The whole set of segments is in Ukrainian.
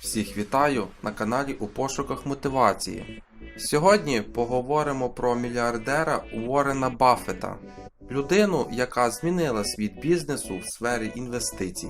Всіх вітаю на каналі у пошуках мотивації. Сьогодні поговоримо про мільярдера Уоррена Баффета, людину, яка змінила світ бізнесу в сфері інвестицій.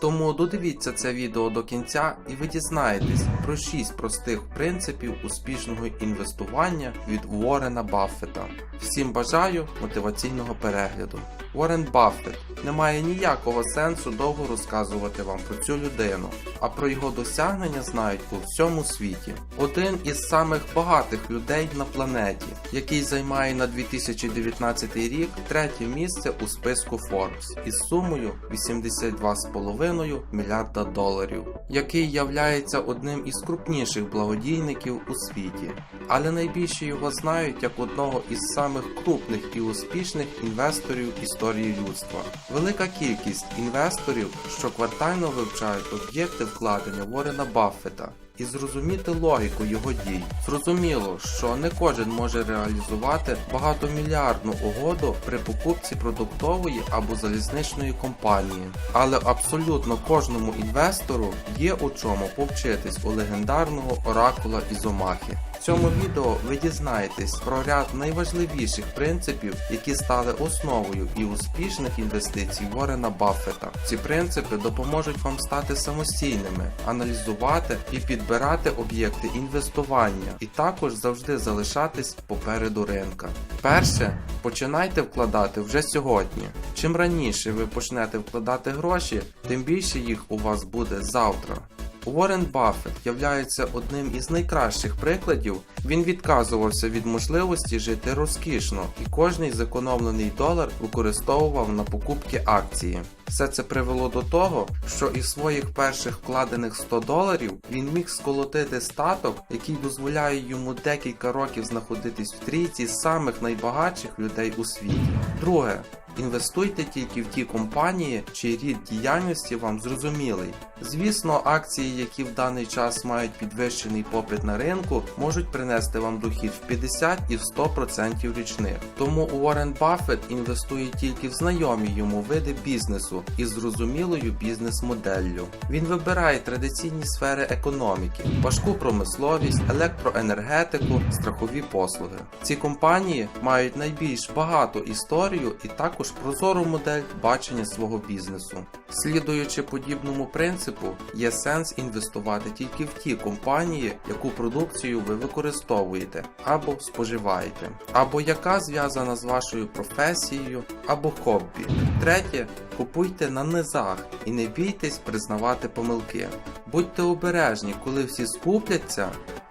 Тому додивіться це відео до кінця і ви дізнаєтесь про 6 простих принципів успішного інвестування від Уоррена Баффета. Всім бажаю мотиваційного перегляду. Уоррен Баффет не має ніякого сенсу довго розказувати вам про цю людину, а про його досягнення знають у всьому світі. Один із самих багатих людей на планеті, який займає на 2019 рік третє місце у списку Forbes із сумою 82,5 мільярда доларів, який являється одним із крупніших благодійників у світі. Але найбільше його знають як одного із самих крупних і успішних інвесторів історії людства. Велика кількість інвесторів щоквартально вивчають об'єкти вкладення Ворена Баффета і зрозуміти логіку його дій. Зрозуміло, що не кожен може реалізувати багатомільярдну угоду при покупці продуктової або залізничної компанії, але абсолютно кожному інвестору є у чому повчитись у легендарного оракула Ізомахи. В цьому відео ви дізнаєтесь про ряд найважливіших принципів, які стали основою і успішних інвестицій Ворена Баффета. Ці принципи допоможуть вам стати самостійними, аналізувати і підбирати об'єкти інвестування, і також завжди залишатись попереду ринка. Перше, починайте вкладати вже сьогодні. Чим раніше ви почнете вкладати гроші, тим більше їх у вас буде завтра. Уоррен Баффет являється одним із найкращих прикладів. Він відказувався від можливості жити розкішно, і кожний зекономлений долар використовував на покупки акції. Все це привело до того, що із своїх перших вкладених 100 доларів він міг сколотити статок, який дозволяє йому декілька років знаходитись в трійці самих найбагатших людей у світі. Друге. Інвестуйте тільки в ті компанії, чий рід діяльності вам зрозумілий. Звісно, акції, які в даний час мають підвищений попит на ринку, можуть принести вам дохід в 50 і в 100% річних. Тому Уоррен Баффет інвестує тільки в знайомі йому види бізнесу із зрозумілою бізнес-моделлю. Він вибирає традиційні сфери економіки, важку промисловість, електроенергетику, страхові послуги. Ці компанії мають найбільш багату історію і також прозору модель бачення свого бізнесу. Слідуючи подібному принципу, є сенс інвестувати тільки в ті компанії, яку продукцію ви використовуєте або споживаєте, або яка зв'язана з вашою професією або хобі. Третє, купуйте на низах і не бійтесь признавати помилки. Будьте обережні, коли всі скупляться,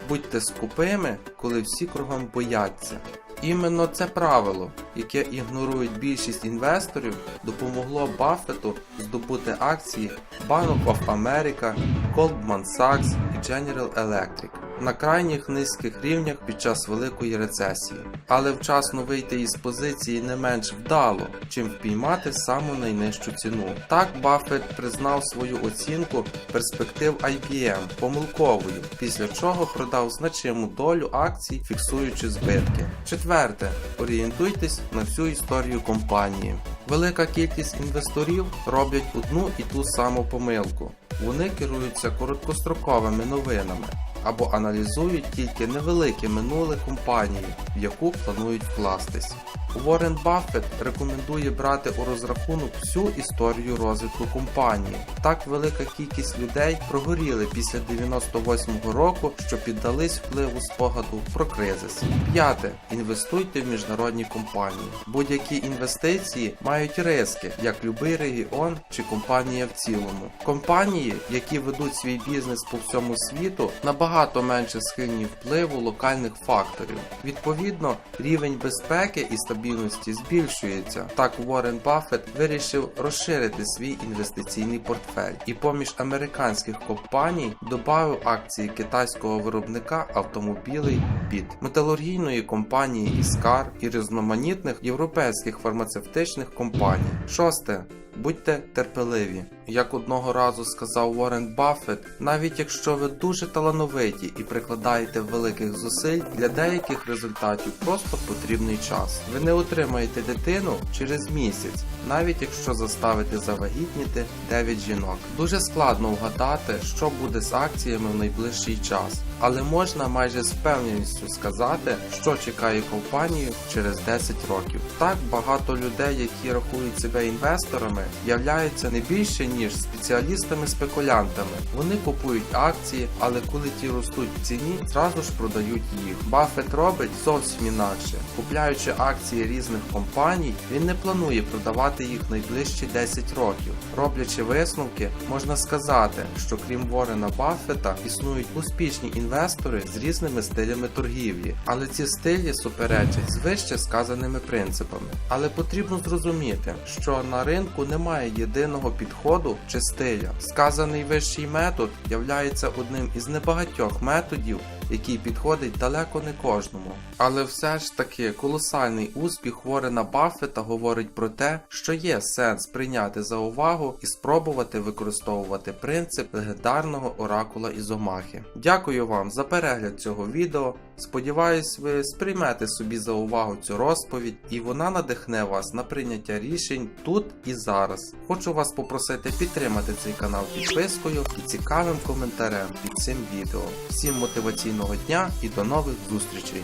будьте скупими, коли всі кругом бояться. Іменно це правило, яке ігнорують більшість інвесторів, допомогло Баффету здобути акції Bank of America, Goldman Sachs і General Electric на крайніх низьких рівнях під час великої рецесії, але вчасно вийти із позиції не менш вдало, чим впіймати саму найнижчу ціну. Так Баффет признав свою оцінку перспектив IBM помилковою, після чого продав значиму долю акцій, фіксуючи збитки. Четверте, орієнтуйтесь на всю історію компанії. Велика кількість інвесторів роблять одну і ту саму помилку. Вони керуються короткостроковими новинами або аналізують тільки невелике минуле компанії, в яку планують вкластись. Уоррен Баффет рекомендує брати у розрахунок всю історію розвитку компанії. Так велика кількість людей прогоріли після 98-го року, що піддались впливу спогаду про кризис. П'яте. Інвестуйте в міжнародні компанії. Будь-які інвестиції мають риски, як любий регіон чи компанія в цілому. Компанії, які ведуть свій бізнес по всьому світу, набагато менше схильні впливу локальних факторів. Відповідно, рівень безпеки і стабільності збільшується. Так Уоррен Баффет вирішив розширити свій інвестиційний портфель і поміж американських компаній додав акції китайського виробника автомобілей BIT, металургійної компанії Іскар і різноманітних європейських фармацевтичних компаній. Шосте. Будьте терпеливі. Як одного разу сказав Уоррен Баффет, навіть якщо ви дуже талановиті і прикладаєте великих зусиль, для деяких результатів просто потрібний час. Ви не отримаєте дитину через місяць, навіть якщо заставити завагітніти 9 жінок. Дуже складно вгадати, що буде з акціями в найближчий час, але можна майже з впевненістю сказати, що чекає компанію через 10 років. Так багато людей, які рахують себе інвесторами, являються не більше ніж спеціалістами-спекулянтами. Вони купують акції, але коли ті ростуть в ціні, зразу ж продають їх. Баффет робить зовсім інакше. Купляючи акції різних компаній, він не планує продавати їх найближчі 10 років. Роблячи висновки, можна сказати, що крім Ворена Баффета існують успішні інвестори з різними стилями торгівлі, але ці стилі суперечать з вище сказаними принципами. Але потрібно зрозуміти, що на ринку немає єдиного підходу чи стиля. Сказаний вищий метод являється одним із небагатьох методів, який підходить далеко не кожному. Але все ж таки колосальний успіх Ворена Баффета говорить про те, що є сенс прийняти за увагу і спробувати використовувати принцип легендарного оракула Ізомахи. Дякую вам за перегляд цього відео. Сподіваюсь, ви сприймете собі за увагу цю розповідь, і вона надихне вас на прийняття рішень тут і зараз. Хочу вас попросити підтримати цей канал підпискою і цікавим коментарем під цим відео. Всім мотиваційного дня і до нових зустрічей!